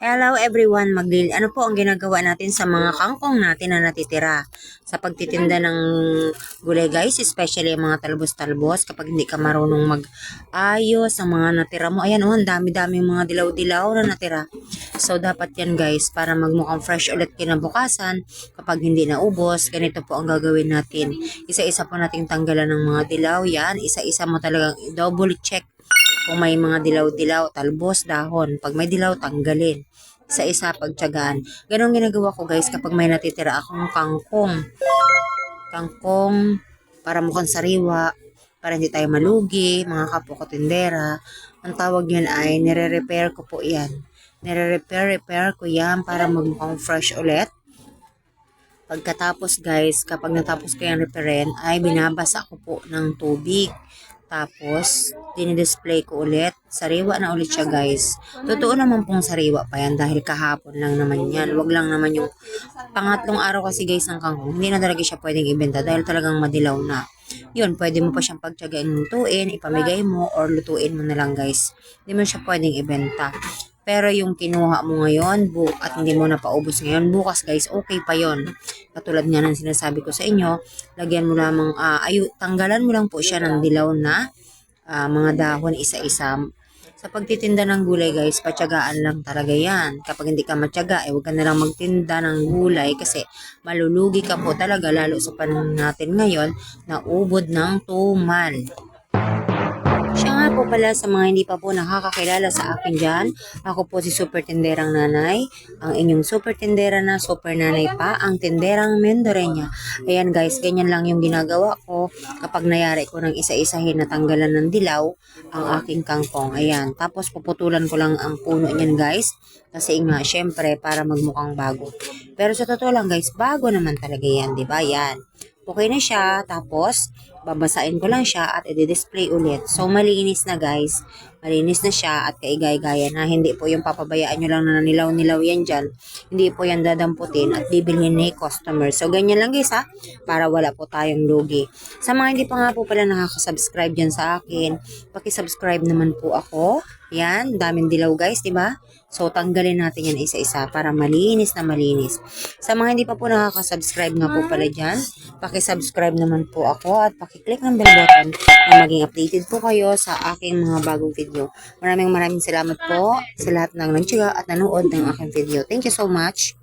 Hello everyone, maglil ano po ang ginagawa natin sa mga kangkong natin na natitira sa pagtitinda ng gulay guys, especially ang mga talbos-talbos kapag hindi ka marunong mag-ayos ang mga natira mo. Ayan oh, ang dami-dami mga dilaw-dilaw na natira. So dapat yan guys para magmukhang fresh ulit kinabukasan kapag hindi naubos, ganito po ang gagawin natin. Isa-isa po nating tanggalan ng mga dilaw yan, isa-isa mo talagang double check kung may mga dilaw-dilaw, talbos, dahon. Pag may dilaw, tanggalin. Isa-isa pagtyagaan. Ganon ginagawa ko guys kapag may natitira akong kangkong. Kangkong para mukhang sariwa, para hindi tayo malugi, mga kapwa ko tindera. Ang tawag yun ay nire-repair ko po yan. Nire-repair, repair ko yan para magmukhang fresh ulit. Pagkatapos guys, kapag natapos ko yung repairin, ay binabasa ko po ng tubig. Tapos, dinidisplay ko ulit. Sariwa na ulit siya guys. Totoo naman pong sariwa pa yan dahil kahapon lang naman yan. Wag lang naman yung pangatlong araw kasi guys ng kangkong. Hindi na talaga siya pwedeng ibenta dahil talagang madilaw na. Yun, pwede mo pa siyang pagtyagaan lutuin, ipamigay mo, or lutuin mo na lang guys. Hindi mo siya pwedeng ibenta. Pero yung kinuha mo ngayon bu at hindi mo na paubos ngayon, bukas guys, okay pa yon. Katulad nga ng sinasabi ko sa inyo, lagyan mo lamang, ah, ayu, tanggalan mo lang po siya ng dilaw na ah, mga dahon isa-isa. Sa pagtitinda ng gulay guys, patyagaan lang talaga yan. Kapag hindi ka matyaga, eh huwag ka na lang magtinda ng gulay kasi malulugi ka po talaga lalo sa panahon natin ngayon na ubod ng tumal. Po pala sa mga hindi pa po nakakakilala sa akin dyan. Ako po si Super Tinderang Nanay. Ang inyong Super Tindera na Super Nanay pa. Ang Tinderang Mendorenya. Ayan guys, ganyan lang yung ginagawa ko kapag nayari ko ng isa-isahin na tanggalan ng dilaw ang aking kangkong. Ayan. Tapos puputulan ko lang ang puno niyan guys. Kasi nga, syempre, para magmukhang bago. Pero sa totoo lang guys, bago naman talaga yan, di ba? Yan. Okay na siya. Tapos, babasain ko lang siya at i-display ulit. So, malinis na guys. Malinis na siya at kaigay-gaya na. Hindi po yung papabayaan nyo lang na nilaw-nilaw yan dyan. Hindi po yan dadamputin at bibilhin ni customer. So, ganyan lang guys ha. Para wala po tayong lugi. Sa mga hindi pa nga po pala nakaka-subscribe dyan sa akin, paki-subscribe naman po ako. Yan, daming dilaw guys, di ba? So, tanggalin natin yan isa-isa para malinis na malinis. Sa mga hindi pa po nakaka-subscribe nga po pala dyan, paki-subscribe naman po ako at paki-click ng bell button na maging updated po kayo sa aking mga bagong video. Maraming maraming salamat po sa lahat ng nagtsaga at nanood ng aking video. Thank you so much.